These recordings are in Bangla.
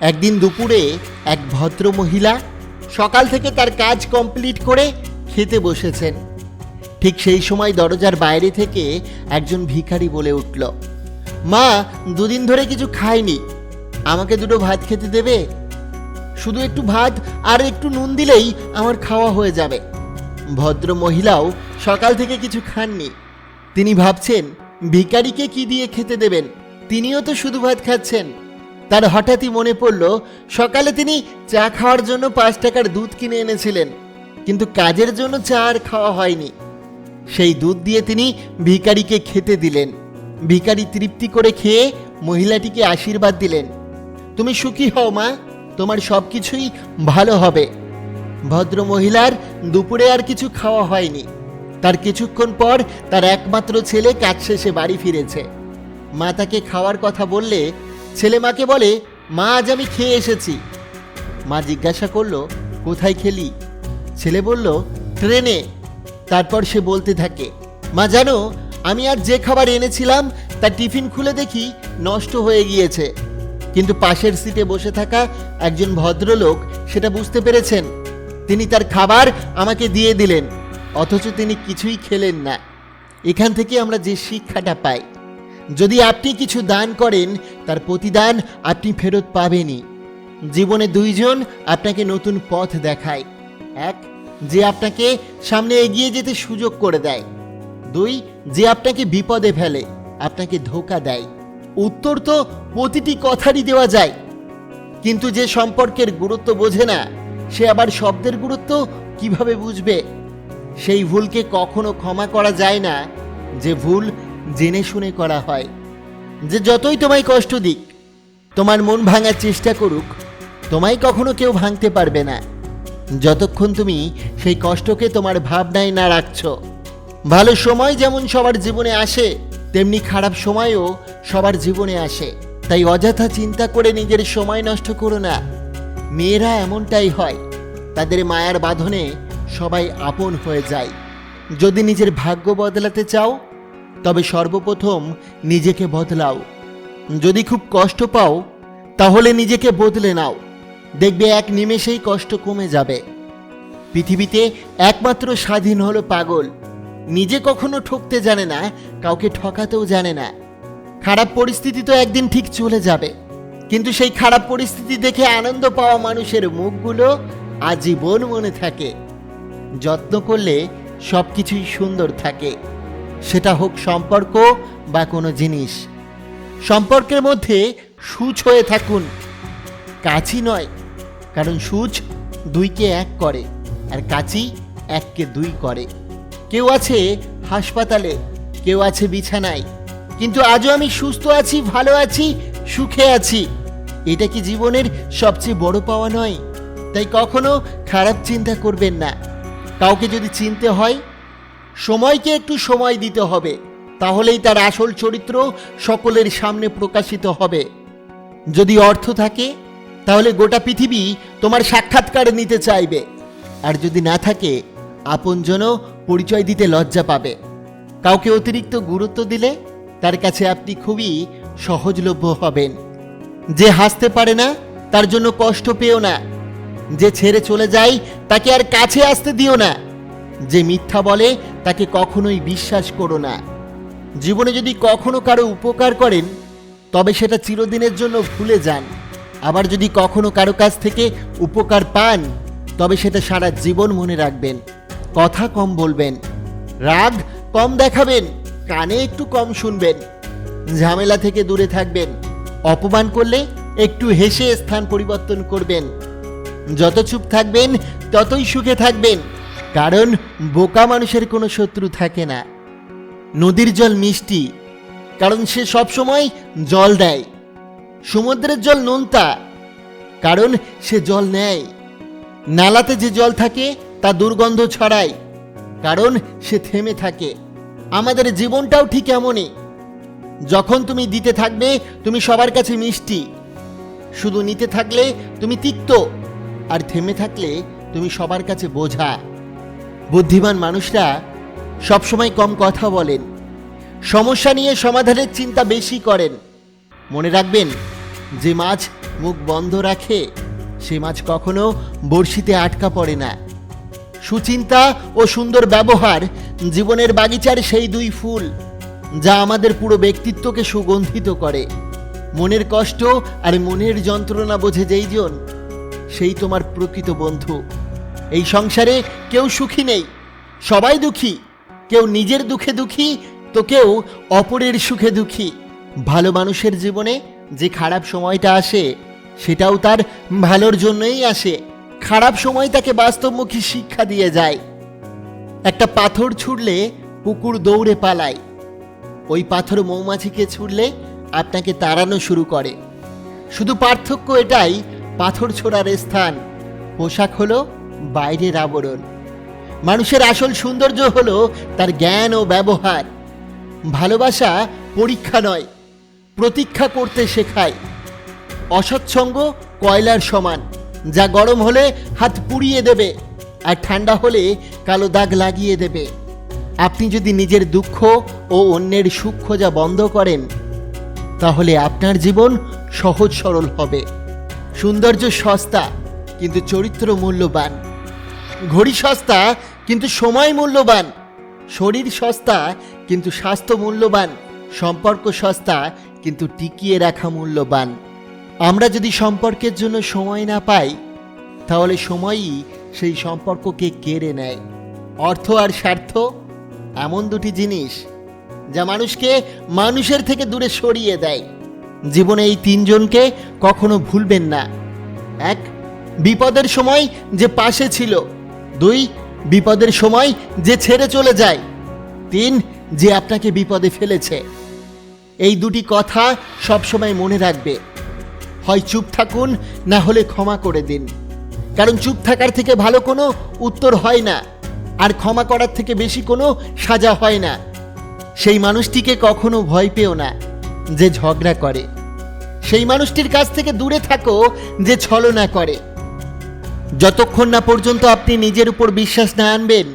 একদিন দুপুরে এক ভদ্র মহিলা সকাল থেকে তার কাজ কমপ্লিট করে খেতে বসেছেন। ঠিক সেই সময় দরজার বাইরে থেকে একজন ভিখারি বলে উঠল, মা, দুদিন ধরে কিছু খাইনি। আমাকে দুটো ভাত খেতে দেবে? শুধু একটু ভাত আর একটু নুন দিলেই আমার খাওয়া হয়ে যাবে। ভদ্র মহিলাও সকাল থেকে কিছু খাননি। তিনি ভাবছেন, ভিখারিকে কি দিয়ে খেতে দেবেন? তিনিও তো শুধু ভাত খাচ্ছেন। তার হঠাৎই মনে পড়ল, সকালে তিনি চা খাওয়ার জন্য পাঁচ টাকার দুধ কিনে এনেছিলেন, কিন্তু কাজের জন্য চা আর খাওয়া হয়নি। সেই দুধ দিয়ে তিনি ভিখারিকে খেতে দিলেন। ভিখারি তৃপ্তি করে খেয়ে মহিলাটিকে আশীর্বাদ দিলেন। তুমি সুখী হও মা, তোমার সব কিছুই ভালো হবে। ভদ্র মহিলার দুপুরে আর কিছু খাওয়া হয়নি। তার কিছুক্ষণ পর তার একমাত্র ছেলে কাজ শেষে বাড়ি ফিরেছে। মা তাকে খাওয়ার কথা বললে ছেলে মাকে বলে, মা, আজ আমি খেয়ে এসেছি। মা জিজ্ঞাসা করল, কোথায় খেলি? ছেলে বলল, ট্রেনে। তারপর সে বলতে থাকে, মা, জানো, আমি আর যে খাবার এনেছিলাম, তার টিফিন খুলে দেখি নষ্ট হয়ে গিয়েছে। কিন্তু পাশের সিটে বসে থাকা একজন ভদ্রলোক সেটা বুঝতে পেরেছেন। তিনি তার খাবার আমাকে দিয়ে দিলেন, অথচ তিনি কিছুই খেলেন না। এখান থেকে আমরা যে শিক্ষাটা পাই যদি আপনি কিছু দান করেন, তার প্রতিদান আপনি ফেরত পাবেনই। জীবনে দুইজন আপনাকে নতুন পথ দেখায়। এক, যে আপনাকে সামনে এগিয়ে যেতে সুযোগ করে দেয়। দুই, যে আপনাকে বিপদে ফেলে, আপনাকে ধোকা দেয়। উত্তর তো প্রতিটি কথারই দেওয়া যায়। কিন্তু যে সম্পর্কের গুরুত্ব বোঝে না, সে আবার শব্দের গুরুত্ব কীভাবে বুঝবে? সেই ভুলকে কখনো ক্ষমা করা যায় না। যে ভুল জেনে শুনে করা হয় যে যতই তোমায় কষ্ট দিক, তোমার মন ভাঙার চেষ্টা করুক, তোমায় কখনো কেউ ভাঙতে পারবে না। যতক্ষণ তুমি সেই কষ্টকে তোমার ভাবনায় না রাখছ। ভালো সময় যেমন সবার জীবনে আসে, তেমনি খারাপ সময়ও সবার জীবনে আসে। তাই অযথা চিন্তা করে নিজের সময় নষ্ট করো না। মেয়েরা এমনটাই হয়, তাদের মায়ার বাঁধনে সবাই আপন হয়ে যায়। যদি নিজের ভাগ্য বদলাতে চাও তবে সর্বপ্রথম নিজেকে বদলাও। যদি খুব কষ্ট পাও, তাহলে নিজেকে বদলে নাও। দেখবে এক নিমেষেই কষ্ট কমে যাবে। পৃথিবীতে একমাত্র স্বাধীন হলো পাগল। নিজে কখনো ঠকতে জানে না, কাউকে ঠকাতেও জানে না। খারাপ পরিস্থিতি তো একদিন ঠিক চলে যাবে। কিন্তু সেই খারাপ পরিস্থিতি দেখে আনন্দ পাওয়া মানুষের মুখগুলো আজীবন মনে থাকে। যত্ন করলে সব কিছুই সুন্দর থাকে। সেটা হোক সম্পর্ক বা কোনো জিনিস। সম্পর্কের মধ্যে সুচ হয়ে থাকুন। কাছি নয়, কারণ সুচ দুইকে এক করে আর কাচি এককে দুই করে। কেউ আছে হাসপাতালে, কেউ আছে বিছানায়, কিন্তু আজও আমি সুস্থ আছি, ভালো আছি, সুখে আছি। এটা কি জীবনের সবচেয়ে বড় পাওয়া নয়? তাই কখনো খারাপ চিন্তা করবেন না। কাউকে যদি চিনতে হয় সময়কে একটু সময় দিতে হবে, তাহলেই তার আসল চরিত্র সকলের সামনে প্রকাশিত হবে। যদি অর্থ থাকে, তাহলে গোটা পৃথিবী তোমার সাক্ষাৎকার নিতে চাইবে। আর যদি না থাকে, আপনজনও পরিচয় দিতে লজ্জা পাবে। কাউকে অতিরিক্ত গুরুত্ব দিলে তার কাছে আপনি খুবই সহজলভ্য হবেন। যে হাসতে পারে না, তার জন্য কষ্ট পেও না। যে ছেড়ে চলে যায়, তাকে আর কাছে আসতে দিও না। যে মিথ্যা বলে তাকে কখনোই বিশ্বাস করো না। জীবনে যদি কখনো কারও উপকার করেন, তবে সেটা চিরদিনের জন্য ভুলে যান। আবার যদি কখনো কারও কাছ থেকে উপকার পান, তবে সেটা সারা জীবন মনে রাখবেন। কথা কম বলবেন, রাগ কম দেখাবেন, কানে একটু কম শুনবেন। ঝামেলা থেকে দূরে থাকবেন, অপমান করলে একটু হেসে স্থান পরিবর্তন করবেন। যত চুপ থাকবেন, ততই সুখে থাকবেন। কারণ বোকা মানুষের কোনো শত্রু থাকে না। নদীর জল মিষ্টি, কারণ সে সবসময় জল দেয়। সমুদ্রের জল নোনতা, কারণ সে জল নেয়। নালাতে যে জল থাকে, তা দুর্গন্ধ ছড়ায়, কারণ সে থেমে থাকে। আমাদের জীবনটাও ঠিক এমনই। যখন তুমি দিতে থাকবে, তুমি সবার কাছে মিষ্টি। শুধু নিতে থাকলে তুমি তিক্ত, আর থেমে থাকলে তুমি সবার কাছে বোঝা। বুদ্ধিমান মানুষরা সবসময় কম কথা বলেন। সমস্যা নিয়ে সমাধানের চিন্তা বেশি করেন। মনে রাখবেন, যে মাছ মুখ বন্ধ রাখে, সে মাছ কখনো বড়শিতে আটকা পড়ে না। সুচিন্তা ও সুন্দর ব্যবহার জীবনের বাগিচার সেই দুই ফুল, যা আমাদের পুরো ব্যক্তিত্বকে সুগন্ধিত করে। মনের কষ্ট আর মনের যন্ত্রণা বোঝে যেই জন, সেই তোমার প্রকৃত বন্ধু। এই সংসারে কেউ সুখী নেই। সবাই দুঃখী। কেউ নিজের দুঃখে দুঃখী, তো কেউ অপরের সুখে দুঃখী। ভালো মানুষের জীবনে যে খারাপ সময়টা আসে, সেটাও তার ভালোর জন্যই আসে। খারাপ সময় তাকে বাস্তবমুখী শিক্ষা দিয়ে যায়। একটা পাথর ছুড়লে পুকুর দৌড়ে পালায়। ওই পাথর মৌমাছিকে ছুড়লে আপনাকে তাড়ানো শুরু করে। শুধু পার্থক্য এটাই, পাথর ছোড়ার স্থান। পোশাক হলো বাইরের আবরণ। মানুষের আসল সৌন্দর্য হলো তার জ্ঞান ও ব্যবহার। ভালোবাসা পরীক্ষা নয়, প্রতীক্ষা করতে শেখায়। অসৎসঙ্গ কয়লার সমান, যা গরম হলে হাত পুড়িয়ে দেবে আর ঠান্ডা হলে কালো দাগ লাগিয়ে দেবে। আপনি যদি নিজের দুঃখ ও অন্যের সুখ খোঁজা বন্ধ করেন, তাহলে আপনার জীবন সহজ সরল হবে। সৌন্দর্য সস্তা, কিন্তু চরিত্র মূল্যবান। ঘড়ি সস্তা, কিন্তু সময় মূল্যবান। শরীর সস্তা, কিন্তু স্বাস্থ্য মূল্যবান। সম্পর্ক সস্তা, কিন্তু টিকিয়ে রাখা মূল্যবান। আমরা যদি সম্পর্কের জন্য সময় না পাই, তাহলে সময়ই সেই সম্পর্ককে কেড়ে নেয়। অর্থ আর স্বার্থ, এমন দুটি জিনিস যা মানুষকে মানুষের থেকে দূরে সরিয়ে দেয়। জীবনে এই তিনজনকে কখনো ভুলবেন না। এক, বিপদের সময় যে পাশে ছিল দুই, বিপদের সময় যে ছেড়ে চলে যায়। তিন, যে আপনাকে বিপদে ফেলেছে। এই দুটি কথা সবসময় মনে রাখবে। হয় চুপ থাকুন, না হলে ক্ষমা করে দিন। কারণ চুপ থাকার থেকে ভালো কোনো উত্তর হয় না, আর ক্ষমা করার থেকে বেশি কোনো সাজা হয় না। সেই মানুষটিকে কখনো ভয় পেও না, যে ঝগড়া করে। সেই মানুষটির কাছ থেকে দূরে থাকো, যে ছলনা করে। যতক্ষণ না পর্যন্ত আপনি নিজের উপর বিশ্বাস না আনবেন,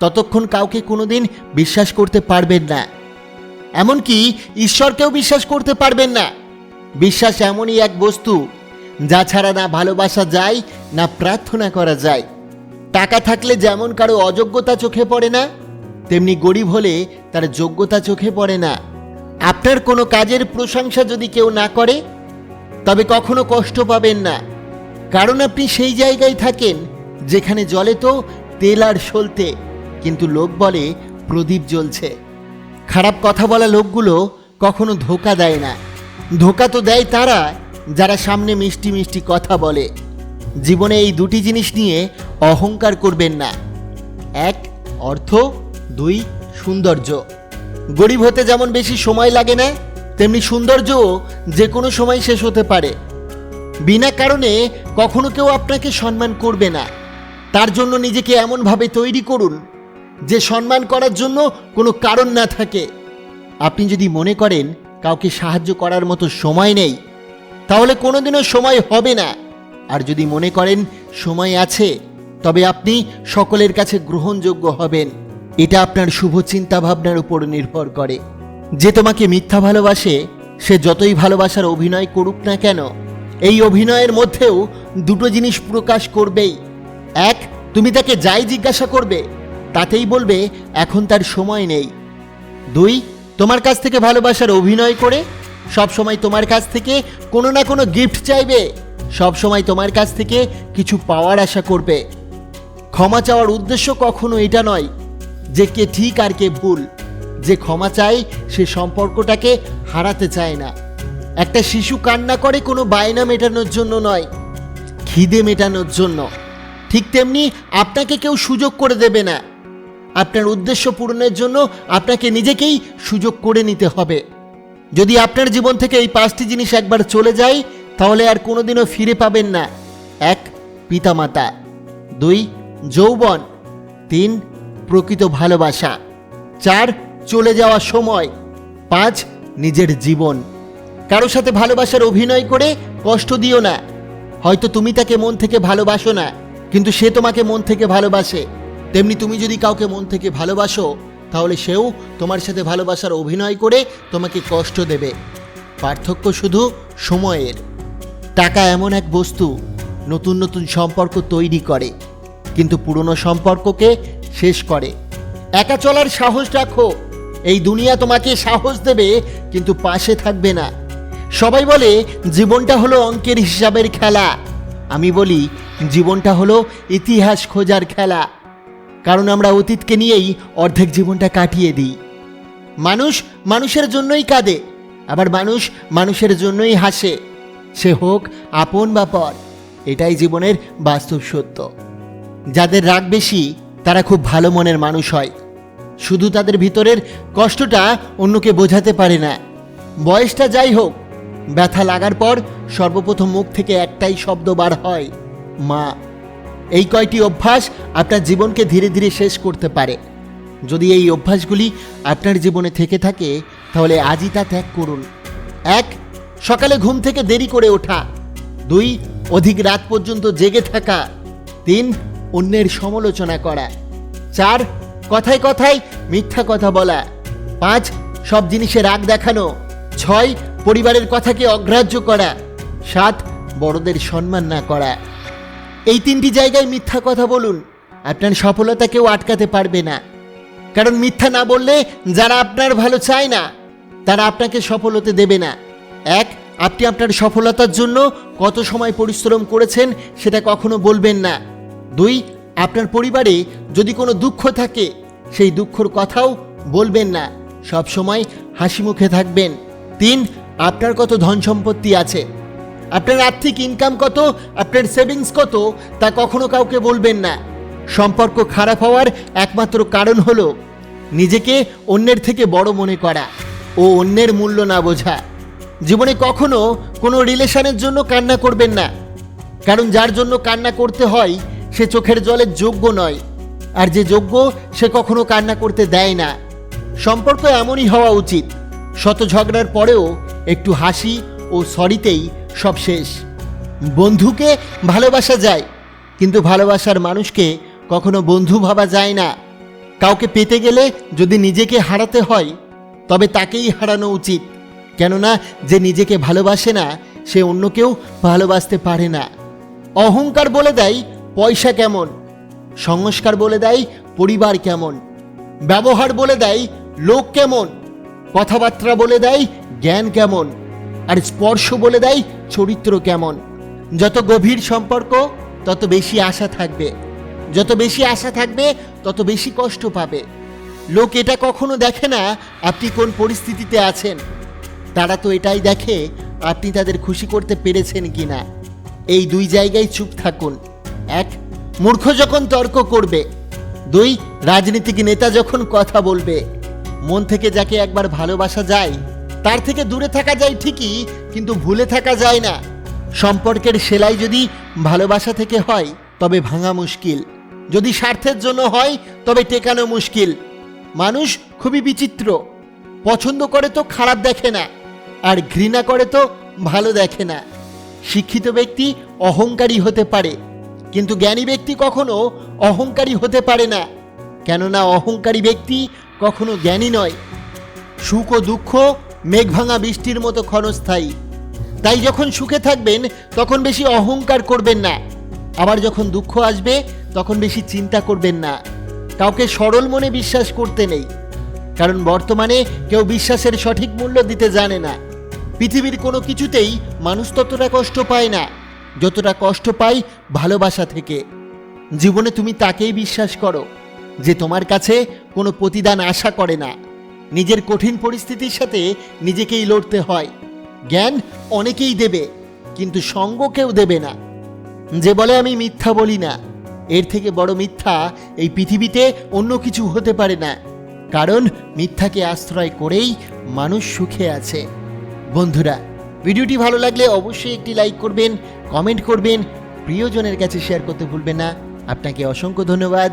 ততক্ষণ কাউকে কোনোদিন বিশ্বাস করতে পারবেন না। এমনকি ঈশ্বরকেও বিশ্বাস করতে পারবেন না। বিশ্বাস এমনই এক বস্তু, যা ছাড়া না ভালোবাসা যায়, না প্রার্থনা করা যায়। টাকা থাকলে যেমন কারও অযোগ্যতা চোখে পড়ে না, তেমনি গরিব হলে তার যোগ্যতা চোখে পড়ে না। আপনার কোনো কাজের প্রশংসা যদি কেউ না করে, তবে কখনো কষ্ট পাবেন না। কারণ আপনি সেই জায়গায় থাকেন, যেখানে জলে তো তেল আর সলতে, কিন্তু লোক বলে প্রদীপ জ্বলছে। খারাপ কথা বলা লোকগুলো কখনো ধোকা দেয় না। ধোকা তো দেয় তারা, যারা সামনে মিষ্টি মিষ্টি কথা বলে। জীবনে এই দুটি জিনিস নিয়ে অহংকার করবেন না। এক, অর্থ, দুই, সৌন্দর্য। গরিব হতে যেমন বেশি সময় লাগে না, তেমনি সৌন্দর্যও যে কোনো সময় শেষ হতে পারে। বিনা কারণে কখনো কেউ আপনাকে সম্মান করবে না। তার জন্য নিজেকে এমনভাবে তৈরি করুন, যে সম্মান করার জন্য কোনো কারণ না থাকে। আপনি যদি মনে করেন কাউকে সাহায্য করার মতো সময় নেই, তাহলে কোনোদিনও সময় হবে না। আর যদি মনে করেন সময় আছে, তবে আপনি সকলের কাছে গ্রহণযোগ্য হবেন। এটা আপনার শুভ চিন্তা ভাবনার উপর নির্ভর করে। যে তোমাকে মিথ্যা ভালোবাসে, সে যতই ভালোবাসার অভিনয় করুক না কেন এই অভিনয়ের মধ্যেও দুটো জিনিস প্রকাশ করবেই। এক, তুমি তাকে যাই জিজ্ঞাসা করবে, তাতেই বলবে, এখন তার সময় নেই। দুই, তোমার কাছ থেকে ভালোবাসার অভিনয় করে, সব সময় তোমার কাছ থেকে কোনো না কোনো গিফট চাইবে, সব সময় তোমার কাছ থেকে কিছু পাওয়ার আশা করবে। ক্ষমা চাওয়ার উদ্দেশ্য কখনো এটা নয় যে কে ঠিক আর কে ভুল। যে ক্ষমা চায়, সে সম্পর্কটাকে হারাতে চায় না। একটা শিশু কান্না করে কোনো বায়না মেটানোর জন্য নয়, খিদে মেটানোর জন্য। ঠিক তেমনি আপনাকে কেউ সুযোগ করে দেবে না। আপনার উদ্দেশ্য পূরণের জন্য আপনাকে নিজেকেই সুযোগ করে নিতে হবে। যদি আপনার জীবন থেকে এই পাঁচটি জিনিস একবার চলে যায়, তাহলে আর কোনোদিনও ফিরে পাবেন না। এক, পিতামাতা। দুই, যৌবন। তিন, প্রকৃত ভালোবাসা। চার, চলে যাওয়া সময়। পাঁচ, নিজের জীবন। কারও সাথে ভালোবাসার অভিনয় করে কষ্ট দিও না। হয়তো তুমি তাকে মন থেকে ভালোবাসো না, কিন্তু সে তোমাকে মন থেকে ভালোবাসে। তেমনি তুমি যদি কাউকে মন থেকে ভালোবাসো, তাহলে সেও তোমার সাথে ভালোবাসার অভিনয় করে তোমাকে কষ্ট দেবে। পার্থক্য শুধু সময়ের। টাকা এমন এক বস্তু, নতুন নতুন সম্পর্ক তৈরি করে, কিন্তু পুরনো সম্পর্ককে শেষ করে। একা চলার সাহস রাখো। এই দুনিয়া তোমাকে সাহস দেবে, কিন্তু পাশে থাকবে না। সবাই বলে, জীবনটা হলো অঙ্কের হিসাবের খেলা। আমি বলি, জীবনটা হলো ইতিহাস খোঁজার খেলা। কারণ আমরা অতীতকে নিয়েই অর্ধেক জীবনটা কাটিয়ে দিই। মানুষ মানুষের জন্যই কাঁদে, আবার মানুষ মানুষের জন্যই হাসে। সে হোক আপন বা পর, এটাই জীবনের বাস্তব সত্য। যাদের রাগ বেশি, তারা খুব ভালো মনের মানুষ হয়। শুধু তাদের ভিতরের কষ্টটা অন্যকে বোঝাতে পারে না। বয়সটা যাই হোক ব্যথা লাগার পর সর্বপ্রথম মুখ থেকে একটাই শব্দ বার হয়, মা। এই কয়টি অভ্যাস আপনার জীবনকে ধীরে ধীরে শেষ করতে পারে। যদি এই অভ্যাসগুলি আপনার জীবনে থেকে থাকে, তাহলে আজই তা ত্যাগ করুন। এক, সকালে ঘুম থেকে দেরি করে ওঠা। দুই, অধিক রাত পর্যন্ত জেগে থাকা। তিন, অন্যের সমালোচনা করা। চার, কথায় কথায় মিথ্যা কথা বলা। পাঁচ, সব জিনিসে রাগ দেখানো। ছয় পরিবারের কথাকে অগ্রাহ্য করা, সাত, বড়দের সম্মান না করা। এই তিনটি জায়গায় মিথ্যা কথা বলুন, আপনার সফলতা কেউ আটকাতে পারবে না। কারণ মিথ্যা না বললে যারা আপনার ভালো চায় না, তারা আপনাকে সফল হতে দেবে না। এক, আপনি আপনার সফলতার জন্য কত সময় পরিশ্রম করেছেন সেটা কখনো বলবেন না। দুই, আপনার পরিবারে যদি কোনো দুঃখ থাকে, সেই দুঃখর কথাও বলবেন না। সব সময় হাসি মুখে থাকবেন। তিন আপনার কত ধন সম্পত্তি আছে? আপনার আর্থিক ইনকাম কত? আপনার সেভিংস কত? তা কখনো কাউকে বলবেন না। সম্পর্ক খারাপ হওয়ার একমাত্র কারণ হলো নিজেকে অন্যের থেকে বড় মনে করা ও অন্যের মূল্য না বোঝা। জীবনে কখনো কোনো রিলেশনের জন্য কান্না করবেন না। কারণ যার জন্য কান্না করতে হয়, সে চোখের জলের যোগ্য নয়। আর যে যোগ্য, সে কখনো কান্না করতে দেয় না। সম্পর্ক এমনই হওয়া উচিত। শত ঝগড়ার পরেও একটু হাসি ও সরিতেই সব শেষ। বন্ধুকে ভালোবাসা যায়, কিন্তু ভালোবাসার মানুষকে কখনো বন্ধু ভাবা যায় না। কাউকে পেতে গেলে যদি নিজেকে হারাতে হয়, তবে তাকেই হারানো উচিত। কেননা যে নিজেকে ভালোবাসে না, সে অন্যকেও ভালোবাসতে পারে না। অহংকার বলে দেয় পয়সা কেমন, সংস্কার বলে দেয় পরিবার কেমন। ব্যবহার বলে দেয় লোক কেমন কথাবার্তা বলে দেয় জ্ঞান কেমন, আর স্পর্শ বলে দেয় চরিত্র কেমন। যত গভীর সম্পর্ক, তত বেশি আশা থাকবে। যত বেশি আশা থাকবে, তত বেশি কষ্ট পাবে। লোক এটা কখনো দেখে না, আপনি কোন পরিস্থিতিতে আছেন। তারা তো এটাই দেখে, আপনি তাদের খুশি করতে পেরেছেন কিনা। এই দুই জায়গায় চুপ থাকুন। এক, মূর্খ যখন তর্ক করবে। দুই, রাজনীতিক নেতা যখন কথা বলবে। মন থেকে যাকে একবার ভালোবাসা যায়, তার থেকে দূরে থাকা যায় ঠিকই, কিন্তু ভুলে থাকা যায় না। সম্পর্কের সেলাই যদি ভালোবাসা থেকে হয়, তবে ভাঙা মুশকিল। যদি স্বার্থের জন্য হয়, তবে টেকানো মুশকিল। মানুষ খুবই বিচিত্র। পছন্দ করে তো খারাপ দেখে না, আর ঘৃণা করে তো ভালো দেখে না। শিক্ষিত ব্যক্তি অহংকারী হতে পারে, কিন্তু জ্ঞানী ব্যক্তি কখনো অহংকারী হতে পারে না। কেননা অহংকারী ব্যক্তি কখনো জ্ঞানী নয়। সুখ ও দুঃখ মেঘভাঙা বৃষ্টির মতো ক্ষণস্থায়ী। তাই যখন সুখে থাকবেন, তখন বেশি অহংকার করবেন না। আবার যখন দুঃখ আসবে, তখন বেশি চিন্তা করবেন না। কাউকে সরল মনে বিশ্বাস করতে নেই। কারণ বর্তমানে কেউ বিশ্বাসের সঠিক মূল্য দিতে জানে না। পৃথিবীর কোনো কিছুতেই মানুষ ততটা কষ্ট পায় না, যতটা কষ্ট পায় ভালোবাসা থেকে। জীবনে তুমি তাকেই বিশ্বাস করো। যে তোমার কাছে কোনো প্রতিদান আশা করে না। নিজের কঠিন পরিস্থিতির সাথে নিজেকেই লড়তে হয়। জ্ঞান অনেকেই দেবে, কিন্তু সঙ্গ কেউ দেবে না। যে বলে আমি মিথ্যা বলি না, এর থেকে বড় মিথ্যা এই পৃথিবীতে অন্য কিছু হতে পারে না। কারণ মিথ্যাকে আশ্রয় করেই মানুষ সুখে আছে। বন্ধুরা, ভিডিওটি ভালো লাগলে অবশ্যই একটি লাইক করবেন, কমেন্ট করবেন, প্রিয়জনের কাছে শেয়ার করতে ভুলবেন না। আপনাকে অসংখ্য ধন্যবাদ।